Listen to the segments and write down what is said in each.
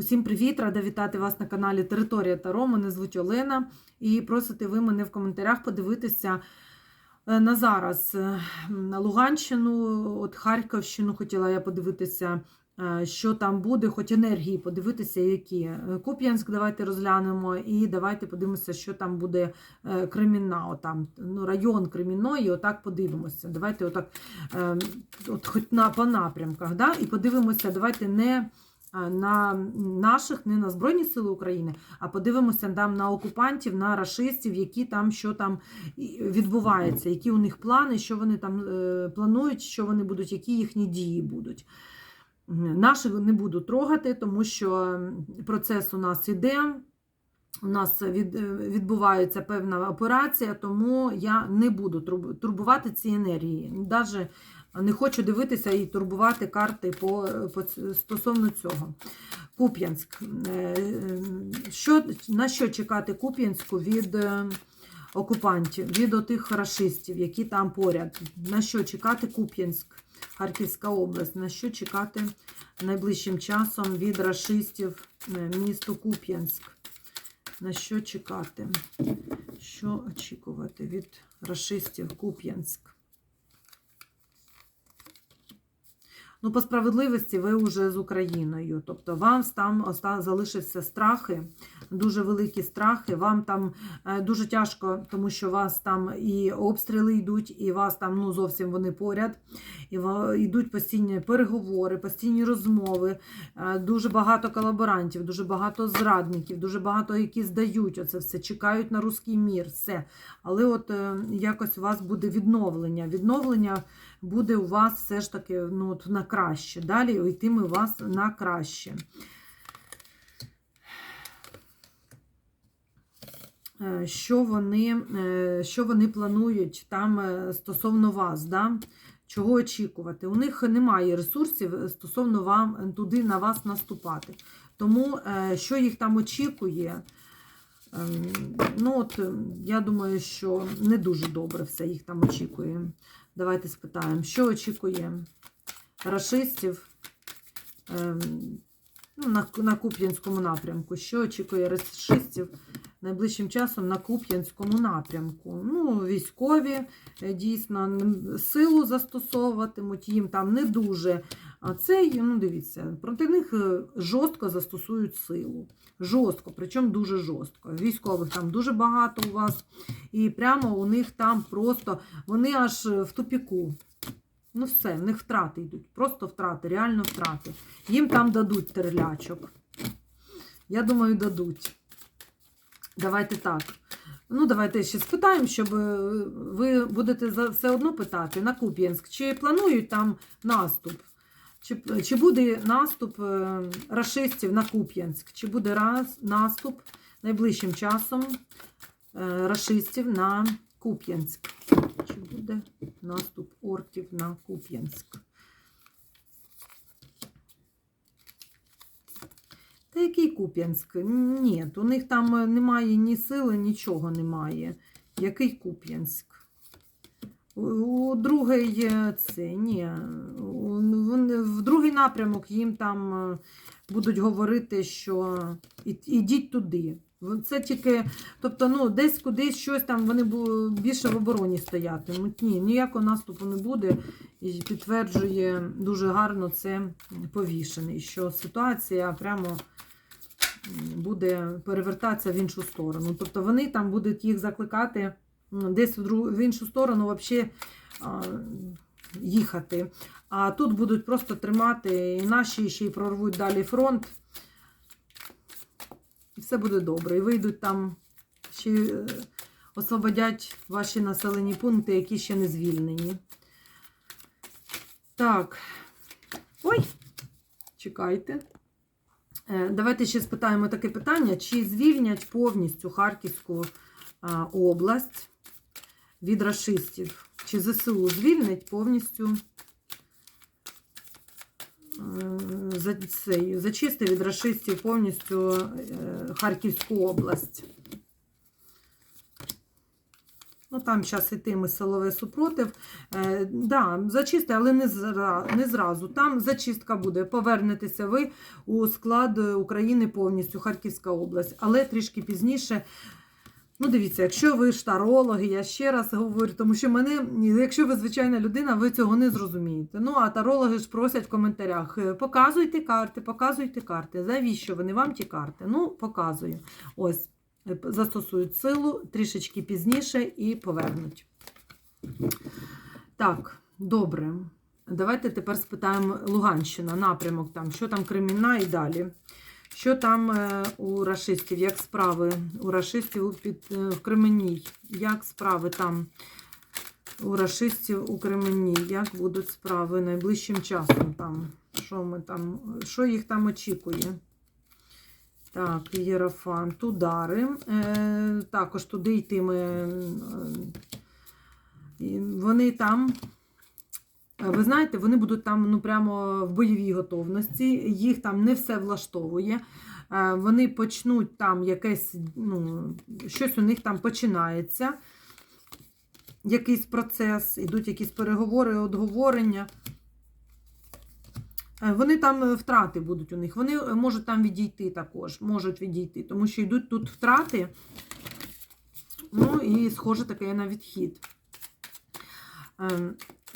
Усім привіт! Рада вітати вас на каналі Територія Таро. Мене звуть Олена. І просите ви мене в коментарях подивитися е, на зараз е, на Луганщину, от Харківщину хотіла я подивитися, е, що там буде, хоч енергії подивитися, які. Куп'янськ давайте розглянемо, і давайте подивимося, що там буде Кремінна, отам, ну, район Кремінної, отак подивимося. Давайте отак, е, от хоч на, по напрямках, да? і подивимося, давайте не на наших, не на Збройні Сили України, а подивимося там на окупантів, на рашистів, які там, що там відбувається, які у них плани, що вони там е, планують, що вони будуть, які їхні дії будуть. Наших не буду трогати, тому що процес у нас іде. У нас від, е, відбувається певна операція, тому я не буду турбувати ці енергії. Навіть не хочу дивитися і турбувати карти по, по стосовно цього. Куп'янськ. Е, е, Що, на що чекати Куп'янську від е, окупантів, від отих рашистів, які там поряд? На що чекати Куп'янськ, Харківська область? На що чекати найближчим часом від рашистів е, місту Куп'янськ? На що чекати? Що очікувати від рашистів Куп'янськ? Ну, по справедливості, ви вже з Україною. Тобто вам там залишився страхи, дуже великі страхи. Вам там е, дуже тяжко, тому що вас там і обстріли йдуть, і вас там ну, зовсім вони поряд. І йдуть постійні переговори, постійні розмови, е, дуже багато колаборантів, дуже багато зрадників, дуже багато які здають оце все, чекають на руський мір, все. Але от е, якось у вас буде відновлення. Відновлення буде у вас все ж таки ну, на краще. Далі йтиме вас на краще. Е, Що вони, е, що вони планують там е, стосовно вас? Да? Чого очікувати? У них немає ресурсів стосовно вам туди на вас наступати. Тому що їх там очікує? Ем, Ну, от, я думаю, що не дуже добре все їх там очікує. Давайте спитаємо, що очікує рашистів ем, ну, на, на Куп'янському напрямку? Що очікує рашистів найближчим часом на Куп'янському напрямку? Ну, військові е, дійсно силу застосовуватимуть, їм там не дуже. А це, ну дивіться, проти них е, жорстко застосують силу. Жорстко, причому дуже жорстко. Військових там дуже багато у вас, і прямо у них там просто вони аж е, в тупіку. Ну все, в них втрати йдуть. Просто втрати, реально втрати. Їм там дадуть терлячок. Я думаю, дадуть. Давайте так. Ну, давайте ще спитаємо, щоб е, ви будете все одно питати на Куп'янськ, чи планують там наступ? Чи, чи буде наступ е, рашистів на Куп'янськ? Чи буде раз, наступ найближчим часом е, рашистів на Куп'янськ? Чи буде наступ орків на Куп'янськ? Та який Куп'янськ? Ні, у них там е, немає ні сили, нічого немає. Який Куп'янськ? У, другий е, це, ні, в другий напрямок їм там е, будуть говорити, що «І- ідіть туди. В- Це тільки, тобто, ну, десь кудись щось там вони більше в обороні стоятимуть. Ні, ніякого наступу не буде. І підтверджує дуже гарно це повішений, що ситуація прямо буде перевертатися в іншу сторону. Тобто вони там будуть їх закликати десь в, друг, в іншу сторону взагалі їхати. А тут будуть просто тримати і наші ще й прорвуть далі фронт. Все буде добре. І вийдуть там ще е, освободять ваші населені пункти, які ще не звільнені. Так. Ой, чекайте. Е, Давайте ще спитаємо таке питання: чи звільнять повністю Харківську область від рашистів? Чи ЗСУ звільнять повністю е, за цей, зачисти від рашистів повністю е, Харківську область? Ну, там зараз йтиме силовий супротив. Е, да, зачисти, але не, зра, не зразу. Там зачистка буде. Повернетеся ви у склад України повністю, Харківська область. Але трішки пізніше. Ну, дивіться, якщо ви ж тарологи, я ще раз говорю, тому що мене, якщо ви звичайна людина, ви цього не зрозумієте. Ну, а тарологи ж просять в коментарях: е, показуйте карти, показуйте карти. Завіщо вони вам ті карти? Ну, показую. Ось, е, застосують силу трішечки пізніше і повернуть. Так, добре. Давайте тепер спитаємо Луганщина, напрямок там, що там Кремінна і далі. Що там е, у рашистів? Як справи у рашистів під, е, в Кременній? Як справи там у рашистів у Кременній? Як будуть справи найближчим часом там? Що ми там? Що їх там очікує? Так, Єрофант, удари. Е, також туди йтиме. Вони там. Е, Ви знаєте, вони будуть там ну, прямо в бойовій готовності, їх там не все влаштовує. Е, Вони почнуть там якесь, ну, щось у них там починається, якийсь процес, ідуть якісь переговори, обговорення. Е, Вони там втрати будуть у них. Вони можуть там відійти також, можуть відійти, тому що йдуть тут втрати. Ну і схоже таке на відхід.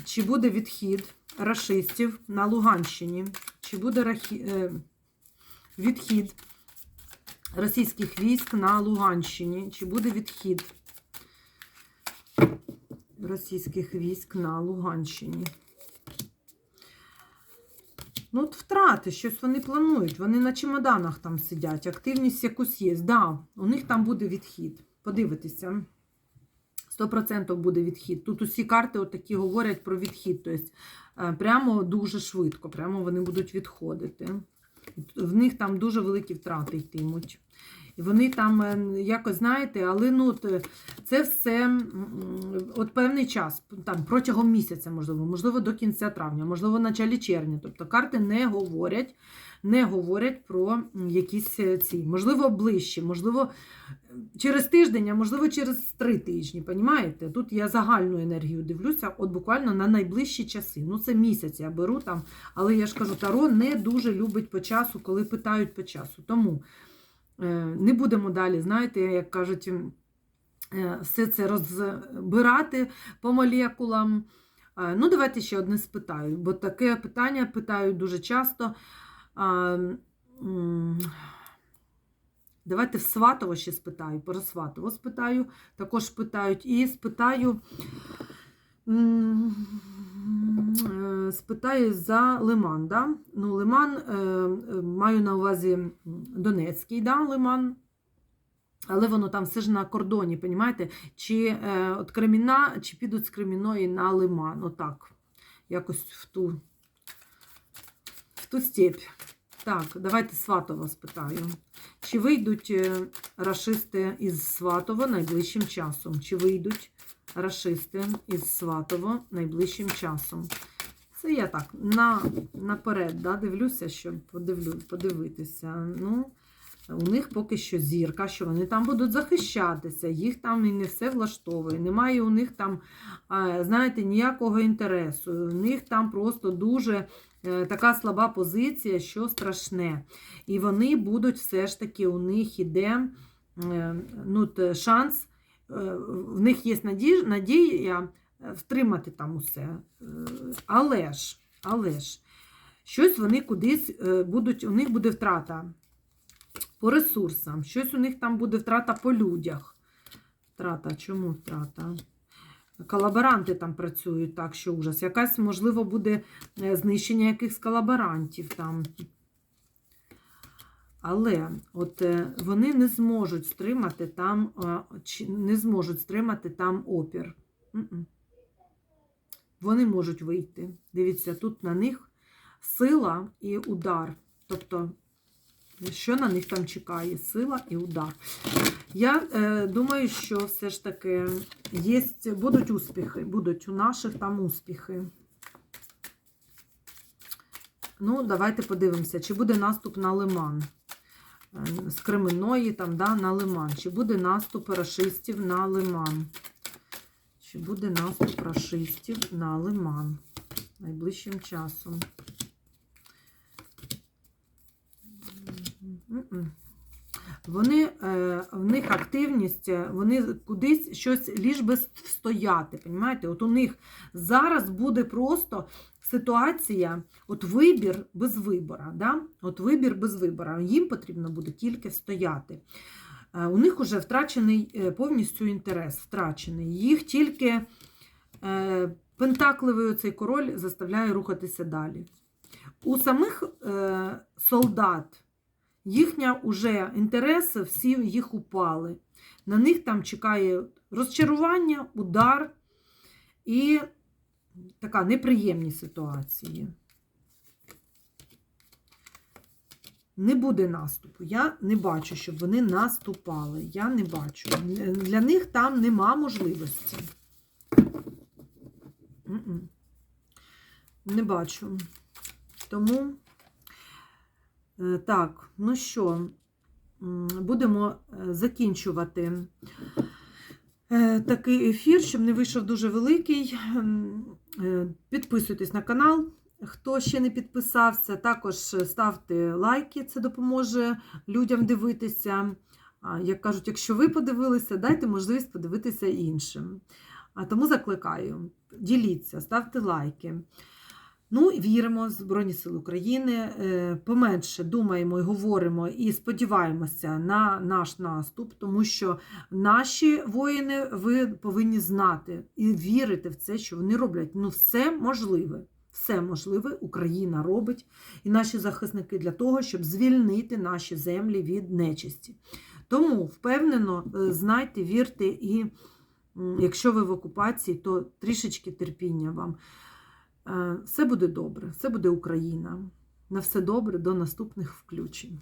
Чи буде відхід рашистів на Луганщині? Чи буде е, відхід російських військ на Луганщині? Чи буде відхід російських військ на Луганщині? Ну, от втрати, щось вони планують. Вони на чемоданах там сидять, активність якусь є. Да, у них там буде відхід. Подивитися. 100% буде відхід. Тут усі карти отакі говорять про відхід. Тобто прямо дуже швидко, прямо вони будуть відходити. В них там дуже великі втрати йтимуть. І вони там е, якось, знаєте, але ну, е, це все от певний час, там, протягом місяця, можливо, можливо, до кінця травня, можливо, началі червня. Тобто карти не говорять, не говорять про якісь ці, можливо, ближче, можливо, через тиждень, а можливо, через три тижні. Понімаєте? Тут я загальну енергію дивлюся, от буквально на найближчі часи. Ну, це місяць я беру там, але я ж кажу, Таро не дуже любить по часу, коли питають по часу. Тому е, не будемо далі, знаєте, як кажуть, е, все це розбирати по молекулам. Е, Ну, давайте ще одне спитаю, бо таке питання питають дуже часто. Давайте в Сватово ще спитаю, про Сватово спитаю, також питають. І спитаю, е, спитаю за Лиман. Да? Ну, Лиман, е, е, маю на увазі Донецький да, Лиман. Але воно там все ж на кордоні, понімаєте? Чи е, от Креміна, чи підуть з Креміної на Лиман. Отак. Якось в ту, в ту степь. Так, давайте Сватова спитаю. Чи вийдуть е, рашисти із Сватова найближчим часом? Чи вийдуть рашисти із Сватова найближчим часом? Це я так на, наперед да, дивлюся, щоб подивлю, подивитися. Ну, у них поки що зірка, що вони там будуть захищатися, їх там і не все влаштовує. Немає у них там, знаєте, ніякого інтересу. У них там просто дуже е, така слаба позиція, що страшне. І вони будуть все ж таки, у них іде е, ну, шанс, е, в них є надія, втримати там усе. Але ж, але ж, щось вони кудись будуть, у них буде втрата по ресурсам, щось у них там буде втрата по людях. Втрата, чому втрата? Колаборанти там працюють так, що ужас. Якась, можливо, буде е, знищення якихось колаборантів там. Але от е, вони не зможуть стримати там, е, не зможуть стримати там опір. Вони можуть вийти. Дивіться, тут на них сила і удар. Тобто, що на них там чекає? Сила і удар. Я е, думаю, що все ж таки є, будуть успіхи, будуть у наших там успіхи. Ну, давайте подивимося, чи буде наступ на Лиман. Е, З Кременної там, да, на Лиман. Чи буде наступ рашистів на Лиман? Чи буде наступ рашистів на Лиман найближчим часом? Вони, е, в них активність, е, вони кудись щось ліж би стояти. Понімаєте? От у них зараз буде просто ситуація, от вибір без вибора. Да? От вибір без вибора. Їм потрібно буде тільки стояти. Е, У них вже втрачений повністю інтерес, втрачений. Їх тільки пентакливий цей король заставляє рухатися далі. У самих солдат їхня уже інтереси, всі їх упали. На них там чекає розчарування, удар і така неприємні ситуації. Не буде наступу. Я не бачу, щоб вони наступали. Я не бачу. Для них там нема можливості. Не бачу. Тому, так, ну що, будемо е, закінчувати е, такий ефір, щоб не вийшов дуже великий. Е, Підписуйтесь на канал. Хто ще не підписався, також ставте лайки, це допоможе людям дивитися. Як кажуть, якщо ви подивилися, дайте можливість подивитися іншим. А тому закликаю, діліться, ставте лайки. Ну, віримо в Збройні Сили України. е, Поменше думаємо і говоримо і сподіваємося на наш наступ, тому що наші воїни ви повинні знати і вірити в це, що вони роблять ну, все можливе. Все можливе Україна робить і наші захисники для того, щоб звільнити наші землі від нечисті. Тому впевнено, е, знайте, вірте, і якщо ви в окупації, то трішечки терпіння вам. Е, Все буде добре, все буде Україна. На все добре, до наступних включень.